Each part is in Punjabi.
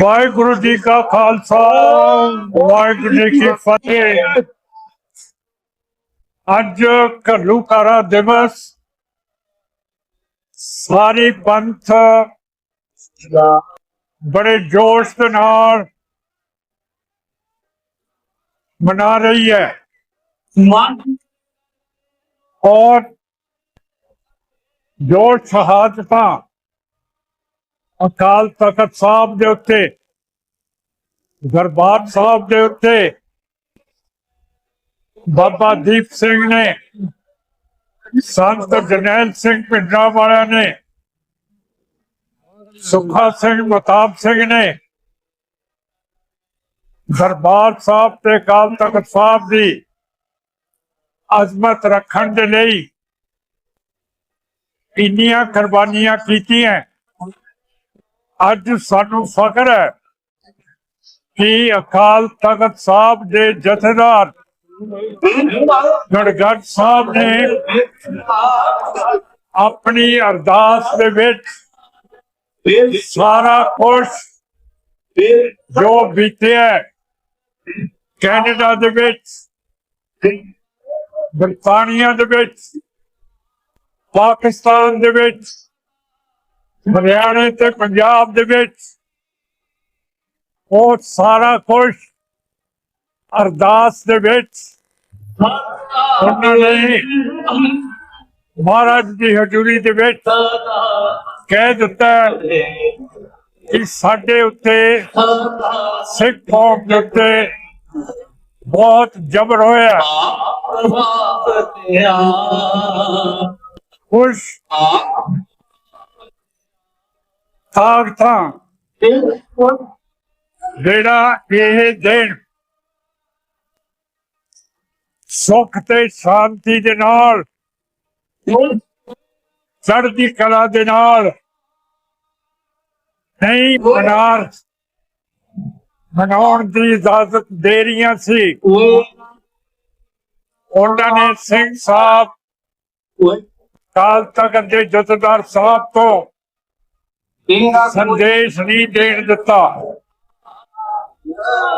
ਵਾਹਿਗੁਰੂ ਜੀ ਕਾ ਖਾਲਸਾ, ਵਾਹਿਗੁਰੂ ਜੀ ਕੀ ਫਤਿਹ। ਅੱਜ ਘੱਲੂਕਾਰਾ ਦਿਵਸ। ਸਾਰੀ ਪੰਥ ਬੜੇ ਜੋਸ਼ ਦੇ ਨਾਲ ਮਨਾ ਰਹੀ ਹੈ। ਔਰ ਜੋ ਸ਼ਹਾਦਤਾਂ ਅਕਾਲ ਤਖਤ ਸਾਹਿਬ ਦੇ ਉੱਤੇ, ਦਰਬਾਰ ਸਾਹਿਬ ਦੇ ਉੱਤੇ, ਬਾਬਾ ਦੀਪ ਸਿੰਘ ਨੇ, ਸੰਤ ਜਰਨੈਲ ਸਿੰਘ ਪਿੰਡਰਾ ਵਾਲਿਆਂ ਨੇ, ਸੁਖਾ ਸਿੰਘ ਮਤਾਬ ਸਿੰਘ ਨੇ, ਦਰਬਾਰ ਸਾਹਿਬ ਤੇ ਅਕਾਲ ਤਖਤ ਸਾਹਿਬ ਦੀ ਅਜ਼ਮਤ ਰੱਖਣ ਦੇ ਲਈ ਇੰਨੀਆਂ ਕੁਰਬਾਨੀਆਂ ਕੀਤੀਆਂ। ਅੱਜ ਸਾਨੂੰ ਫਖਰ ਹੈ ਕਿ ਅਕਾਲ ਤਖਤ ਸਾਹਿਬ ਦੇ ਜਥੇਦਾਰ ਗੜਗੜ ਸਾਹਿਬ ਨੇ ਆਪਣੀ ਅਰਦਾਸ ਦੇ ਵਿੱਚ ਸਾਰਾ ਕੁਝ ਜੋ ਬੀਤਿਆ ਕੈਨੇਡਾ ਦੇ ਵਿੱਚ, ਬਰਤਾਨੀਆ ਦੇ ਵਿੱਚ, ਪਾਕਿਸਤਾਨ ਦੇ ਵਿੱਚ ਹਰਿਆਣੇ ਤੇ ਪੰਜਾਬ ਦੇ ਵਿੱਚ ਉਹ ਸਾਰਾ ਕੁਝ ਅਰਦਾਸ ਦੇ ਵਿੱਚ ਉਹਨਾਂ ਨੇ ਮਹਾਰਾਜ ਦੀ ਹਜ਼ੂਰੀ ਦੇ ਵਿੱਚ ਕਹਿ ਦਿੱਤਾ ਕਿ ਸਾਡੇ ਉੱਤੇ ਸਿੱਖ ਕੌਮ ਦੇ ਉੱਤੇ ਬਹੁਤ ਜ਼ਬਰ ਹੋਇਆ ਕੁਛ ਥਾਕ ਥਾਂ ਜਿਹੜਾ ਇਹ ਦਿਨ ਸੁੱਖ ਤੇ ਸ਼ਾਂਤੀ ਦੇ ਨਾਲ, ਚੜ੍ਹਦੀ ਕਲਾ ਦੇ ਨਾਲ ਨਹੀਂ ਮਨਾਰ, ਮਨਾਉਣ ਦੀ ਇਜਾਜ਼ਤ ਦੇ ਰਹੀਆਂ ਸੀ। ਉਹਨਾਂ ਨੇ ਸਿੰਘ ਸਾਹਿਬ, ਕਾਲ ਤੱਕ ਦੇ ਜਥੇਦਾਰ ਸਾਹਿਬ ਤੋਂ ਸੰਦੇਸ਼ ਨਹੀਂ ਦੇਣ ਦਿੱਤਾ।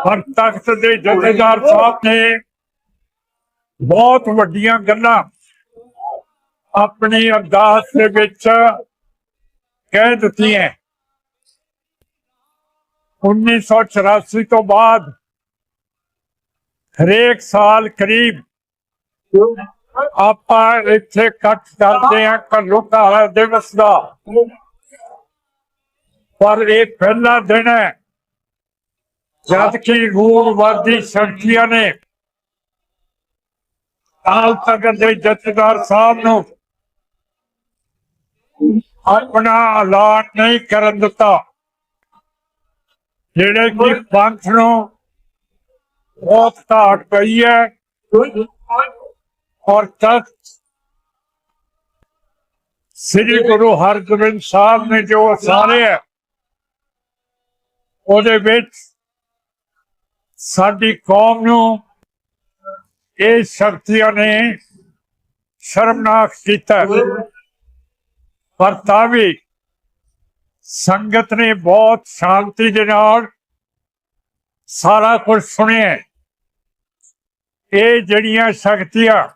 ਪਰ ਤਖਤ ਦੇ ਜਥੇਦਾਰ ਸਾਹਿਬ ਨੇ ਬਹੁਤ ਵੱਡੀਆਂ ਗੱਲਾਂ ਆਪਣੀ ਅਰਦਾਸ ਦੇ ਵਿੱਚ ਕਹਿ ਦਿੱਤੀਆਂ। 1984 ਤੋਂ ਬਾਅਦ ਹਰੇਕ ਸਾਲ ਕਰੀਬ ਆਪਾਂ ਇੱਥੇ ਕੱਟ ਕਰਦੇ ਹਾਂ ਘੱਲੂਘਾਰਾ ਦਿਵਸ ਦਾ। ਪਰ ਇਹ ਪਹਿਲਾ ਦਿਨ ਹੈ। ਜਦ ਕਿ ਰੂੜਵਾਦੀ ਸ਼ਕਤੀਆਂ ਨੇ ਕਾਲ ਤਖਤ ਦੇ ਜਥੇਦਾਰ ਸਾਹਿਬ ਨੂੰ ਆਪਣਾ ਐਲਾਨ ਨਹੀਂ ਕਰਨ ਦਿੱਤਾ। ਜਿਹੜੇ ਕਿ ਪੰਥ ਨੂੰ ਬਹੁਤ ਘਾਟ ਪਈ ਹੈ ਔਰ ਤਖਤ ਸ੍ਰੀ ਗੁਰੂ ਹਰਗੋਬਿੰਦ ਸਾਹਿਬ ਨੇ ਜੋ ਸਾਰੇ ਹੈ ਉਹਦੇ ਵਿੱਚ ਸਾਡੀ ਕੌਮ ਨੂੰ ਇਹ ਸ਼ਕਤੀਆਂ ਨੇ ਸ਼ਰਮਨਾਕ ਕੀਤਾ। ਪਰ ਤਾਂ ਵੀ ਸੰਗਤ ਨੇ ਬਹੁਤ ਸ਼ਾਂਤੀ ਦੇ ਨਾਲ ਸਾਰਾ ਕੁਝ ਸੁਣਿਆ। ਇਹ ਜਿਹੜੀਆਂ ਸ਼ਕਤੀਆਂ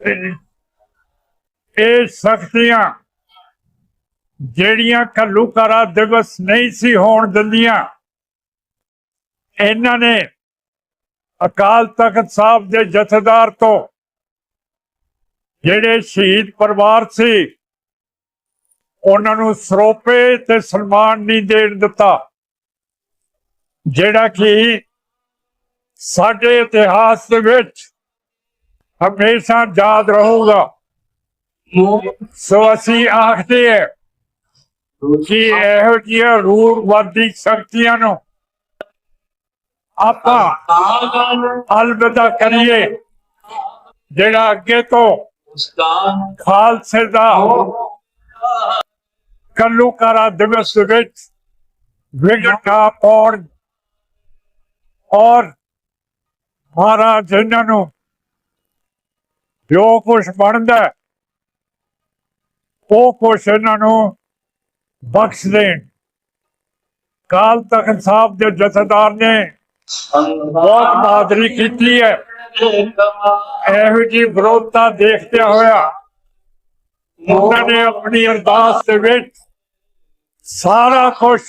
ਇਹ- ਇਹ ਸ਼ਕਤੀਆਂ ਜਿਹੜੀਆਂ ਘੱਲੂਕਾਰਾ ਦਿਵਸ ਨਹੀਂ ਸੀ ਹੋਣ ਦਿੰਦੀਆਂ, ਇਹਨਾਂ ਨੇ ਅਕਾਲ ਤਖਤ ਸਾਹਿਬ ਦੇ ਜਥੇਦਾਰ ਤੋਂ ਜਿਹੜੇ ਸ਼ਹੀਦ ਪਰਿਵਾਰ ਸੀ, ਉਹਨਾਂ ਨੂੰ ਸਰੋਪੇ ਤੇ ਸਨਮਾਨ ਨਹੀਂ ਦੇਣ ਦਿੱਤਾ। ਜਿਹੜਾ ਕਿ ਸਾਡੇ ਇਤਿਹਾਸ ਦੇ ਵਿੱਚ ਹਮੇਸ਼ਾ ਯਾਦ ਰਹੂਗਾ। ਸੋ ਅਸੀਂ ਆਖਦੇ ਹਾਂ ਕਿ ਇਹੋ ਜਿਹੀਆਂ ਰੂੜਵਾਦੀ ਸ਼ਕਤੀਆਂ ਨੂੰ ਆਪਾਂ ਅਲਵਿਦਾ ਕਰੀਏ। ਜਿਹੜਾ ਅੱਗੇ ਤੋਂ ਖਾਲਸੇ ਦਾ ਕੱਲੂਕਾਰਾ ਦਿਵਸ ਵਿੱਚ ਵਿਗੜਾ ਪਾਉਣ ਔਰ ਮਹਾਰਾਜ ਇਹਨਾਂ ਨੂੰ ਜੋ ਕੁਛ ਬਣਦਾ ਉਹ ਕੁਛ ਇਹਨਾਂ ਨੂੰ ਬਖਸ਼ ਦੇਣ। ਕਾਲ ਤਖਤ ਸਾਹਿਬ ਦੇ ਜਥੇਦਾਰ ਨੇ ਬਹੁਤ ਬਹਾਦਰੀ ਕੀਤੀ ਹੈ। ਇਹੋ ਜੀ ਵਿਰੋਧਤਾ ਦੇਖਦਿਆਂ ਹੋਇਆ ਉਹਨਾਂ ਨੇ ਆਪਣੀ ਅਰਦਾਸ ਦੇ ਵਿੱਚ ਸਾਰਾ ਕੁਝ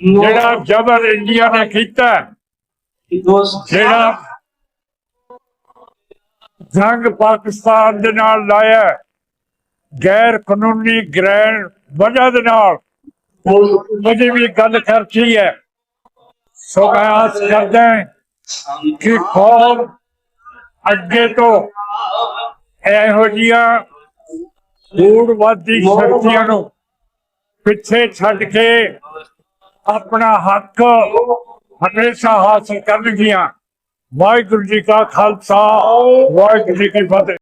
ਜਿਹੜਾ ਜਬਰ ਇੰਡੀਆ ਨੇ ਕੀਤਾ ਜਿਹੜਾ ਜੰਗ ਪਾਕਿਸਤਾਨ ਦੇ ਨਾਲ ਲਾਇਆ ਗੈਰ ਕਾਨੂੰਨੀ ਗ੍ਰੈਂਡ ਵਜ੍ਹਾ ਦੇ ਨਾਲ ਉਹਦੀ ਵੀ ਗੱਲ ਕਰਤੀ ਹੈ। ਸੋ ਮੈਂ ਆਸ ਕਰਦਾ ਕਿ ਕੌਮ ਅੱਗੇ ਤੋਂ ਇਹੋ ਜਿਹੀਆਂ ਗੂੜਵਾਦੀ ਸ਼ਕਤੀਆਂ ਨੂੰ ਪਿੱਛੇ ਛੱਡ ਕੇ ਆਪਣਾ ਹੱਕ ਹਮੇਸ਼ਾ ਹਾਸਲ ਕਰਨਗੀਆਂ। ਵਾਹਿਗੁਰੂ ਜੀ ਕਾ ਖਾਲਸਾ, ਵਾਹਿਗੁਰੂ ਜੀ ਕੀ ਫਤਿਹ।